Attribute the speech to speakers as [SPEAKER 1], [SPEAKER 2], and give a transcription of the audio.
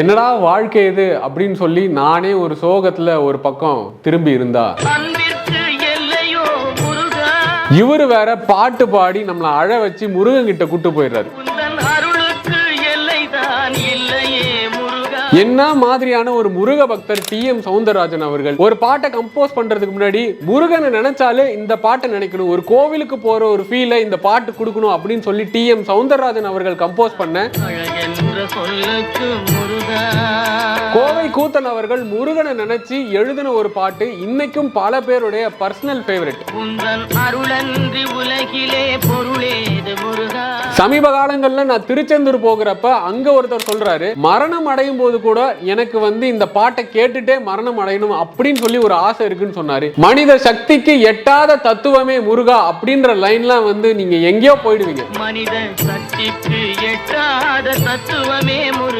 [SPEAKER 1] என்னடா வாழ்க்கை இது அப்படின்னு சொல்லி நானே ஒரு சோகத்துல ஒரு பக்கம் திரும்பி இருந்தா. இவரு வேற பாட்டு பாடி நம்மளை அழ வச்சு முருகன் கிட்ட கூட்டு போயிடுறாரு. என்ன மாதிரியான ஒரு முருக பக்தர் டி எம் சவுந்தரராஜன் அவர்கள்? ஒரு பாட்டை கம்போஸ் பண்றதுக்கு முன்னாடி முருகனை நினைச்சாலே இந்த பாட்டை நினைக்கணும். ஒரு கோவிலுக்கு போற ஒரு ஃபீலை இந்த பாட்டு கொடுக்கணும் அப்படின்னு சொல்லி டி எம் சவுந்தரராஜன் அவர்கள் கம்போஸ் பண்ண.
[SPEAKER 2] சொல்லுக்கு முருகா
[SPEAKER 1] கோவை கூத்தன் அவர்கள் முருகனை நினைச்சு எழுதின ஒரு பாட்டு இன்னைக்கும் பல பேருடைய பர்சனல் ஃபேவரட்
[SPEAKER 2] உந்தன் அருளன்றி
[SPEAKER 1] சமீப காலங்களில் நான் திருச்செந்தூர் போகிறப்ப அங்க ஒருத்தர் சொல்றாரு மரணம் அடையும் போது கூட எனக்கு வந்து இந்த பாட்டை கேட்டுட்டே மரணம் அடையணும் அப்படின்னு சொல்லி ஒரு ஆசை இருக்குன்னு சொன்னாரு. மனித சக்திக்கு எட்டாத தத்துவமே முருகா அப்படின்ற லைன்லாம் வந்து நீங்க எங்கேயோ போயிடுவீங்க.
[SPEAKER 2] மனித சக்திக்கு எட்டாத தத்துவமே முருகா.